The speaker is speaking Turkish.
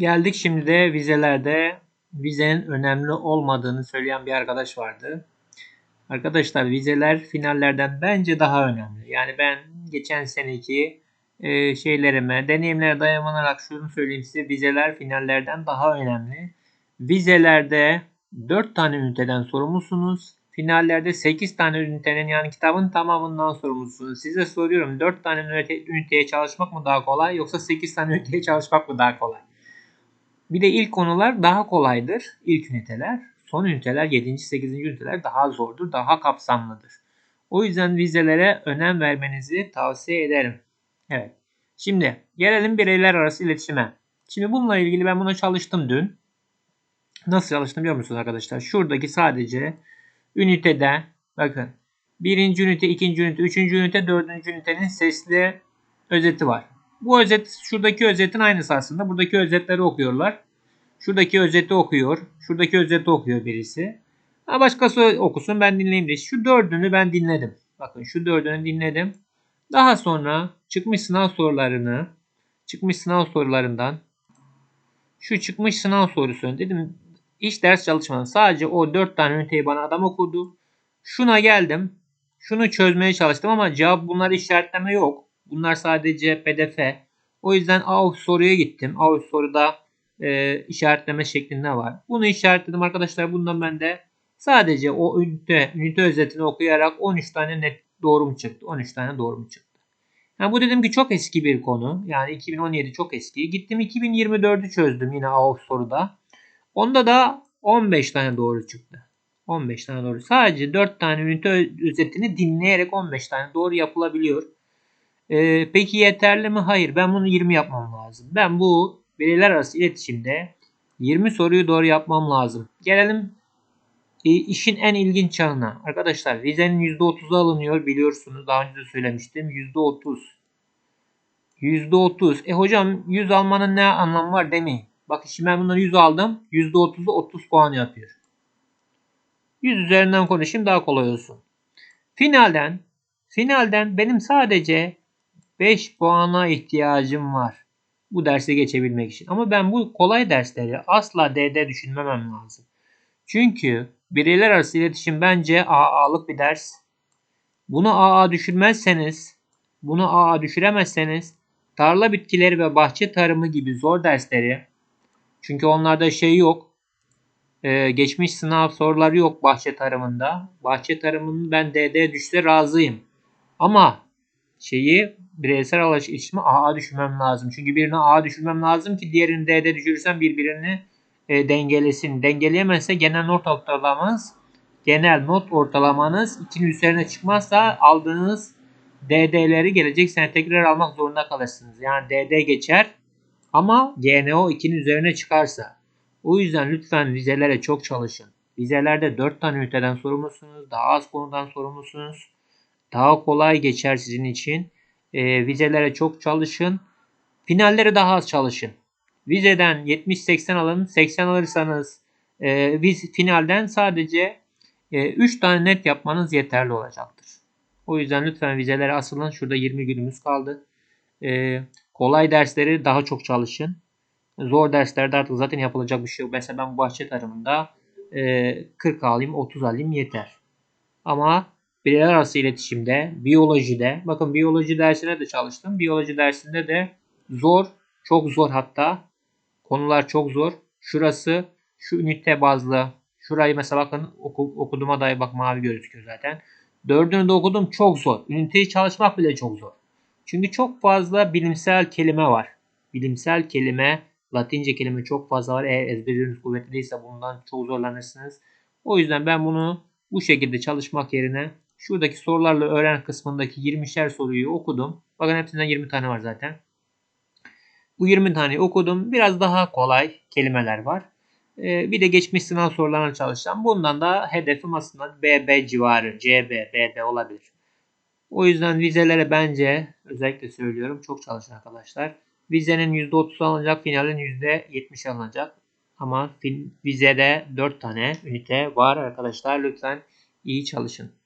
Geldik şimdi de vizelerde vizenin önemli olmadığını söyleyen bir arkadaş vardı. Arkadaşlar vizeler finallerden bence daha önemli. Yani ben geçen seneki e, şeylerime, deneyimlere dayanarak şunu söyleyeyim size vizeler finallerden daha önemli. Vizelerde 4 tane üniteden sorumlusunuz. Finallerde 8 tane ünitenin yani kitabın tamamından sorumlusunuz. Size soruyorum 4 tane ünite, üniteye çalışmak mı daha kolay yoksa 8 tane üniteye çalışmak mı daha kolay? Bir de ilk konular daha kolaydır. İlk üniteler. Son üniteler 7. 8. üniteler daha zordur. Daha kapsamlıdır. O yüzden vizelere önem vermenizi tavsiye ederim. Evet. Şimdi gelelim bireyler arası iletişime. Şimdi bununla ilgili ben buna çalıştım dün. Nasıl çalıştım biliyor musunuz arkadaşlar? Şuradaki sadece ünitede bakın birinci ünite, ikinci ünite, üçüncü ünite, dördüncü ünitenin sesli özeti var. Bu özet şuradaki özetin aynısı aslında. Buradaki özetleri okuyorlar. Şuradaki özeti okuyor. Şuradaki özeti okuyor birisi. Ha başkası okusun ben dinleyeyim diye. Şu dördünü ben dinledim. Bakın şu dördünü dinledim. Daha sonra çıkmış sınav sorularını çıkmış sınav sorularından şu çıkmış sınav sorusunu dedim hiç ders çalışmadım. Sadece o dört tane üniteyi bana adam okudu. Şuna geldim. Şunu çözmeye çalıştım ama cevap bunlar işaretleme yok. Bunlar sadece pdf. O yüzden AUX soruya gittim. AUX soruda e, işaretleme şeklinde var. Bunu işaretledim arkadaşlar. Bundan ben de sadece o ünite, ünite özetini okuyarak 13 tane net doğru mu çıktı? 13 tane doğru mu çıktı? Yani bu dedim ki çok eski bir konu. Yani 2017 çok eski. Gittim 2024'ü çözdüm yine AUX soruda. Onda da 15 tane doğru çıktı. 15 tane doğru. Sadece 4 tane ünite özetini dinleyerek 15 tane doğru yapılabiliyor. Ee, peki yeterli mi? Hayır. Ben bunu 20 yapmam lazım. Ben bu bireyler arası iletişimde 20 soruyu doğru yapmam lazım. Gelelim e, işin en ilginç çağına. Arkadaşlar vizenin %30'u alınıyor biliyorsunuz. Daha önce de söylemiştim. %30. %30. E hocam 100 almanın ne anlamı var demeyin. Bakın şimdi ben bundan 100 aldım. %30'u 30 puan yapıyor. 100 üzerinden konuşayım daha kolay olsun. Finalden finalden benim sadece 5 puana ihtiyacım var. Bu derse geçebilmek için. Ama ben bu kolay dersleri asla D'de düşünmemem lazım. Çünkü bireyler arası iletişim bence AA'lık bir ders. Bunu AA düşürmezseniz, bunu AA düşüremezseniz tarla bitkileri ve bahçe tarımı gibi zor dersleri çünkü onlarda şey yok. Ee, geçmiş sınav soruları yok bahçe tarımında. Bahçe tarımının ben DD düşse razıyım. Ama şeyi bireysel alışverişimi AA düşürmem lazım. Çünkü birini A düşürmem lazım ki diğerini D'de düşürürsem birbirini e, dengelesin. Dengeleyemezse genel not ortalamanız genel not ortalamanız 2'nin üzerine çıkmazsa aldığınız DD'leri gelecek sene tekrar almak zorunda kalırsınız. Yani DD geçer ama GNO 2'nin üzerine çıkarsa. O yüzden lütfen vizelere çok çalışın. Vizelerde 4 tane üniteden sorumlusunuz. Daha az konudan sorumlusunuz. Daha kolay geçer sizin için. E, vizelere çok çalışın. Finallere daha az çalışın. Vizeden 70-80 alın. 80 alırsanız e, viz, finalden sadece e, 3 tane net yapmanız yeterli olacaktır. O yüzden lütfen vizelere asılın. Şurada 20 günümüz kaldı. E, kolay dersleri daha çok çalışın. Zor derslerde artık zaten yapılacak bir şey yok. Mesela ben bahçe tarımında e, 40 alayım 30 alayım yeter. Ama bireyler arası iletişimde, biyolojide, bakın biyoloji dersine de çalıştım. Biyoloji dersinde de zor, çok zor hatta. Konular çok zor. Şurası şu ünite bazlı. Şurayı mesela bakın oku, okuduğuma dair bak mavi gözüküyor zaten. Dördünü de okudum çok zor. Üniteyi çalışmak bile çok zor. Çünkü çok fazla bilimsel kelime var. Bilimsel kelime, Latince kelime çok fazla var. Eğer ezberiniz kuvvetli değilse bundan çok zorlanırsınız. O yüzden ben bunu bu şekilde çalışmak yerine şuradaki sorularla öğren kısmındaki 20'şer soruyu okudum. Bakın hepsinden 20 tane var zaten. Bu 20 tane okudum. Biraz daha kolay kelimeler var. Ee, bir de geçmiş sınav sorularına çalışacağım. Bundan da hedefim aslında BB civarı, CB, BB olabilir. O yüzden vizelere bence özellikle söylüyorum çok çalışın arkadaşlar. Vizenin %30 alınacak, finalin %70 alınacak. Ama vizede 4 tane ünite var arkadaşlar. Lütfen iyi çalışın.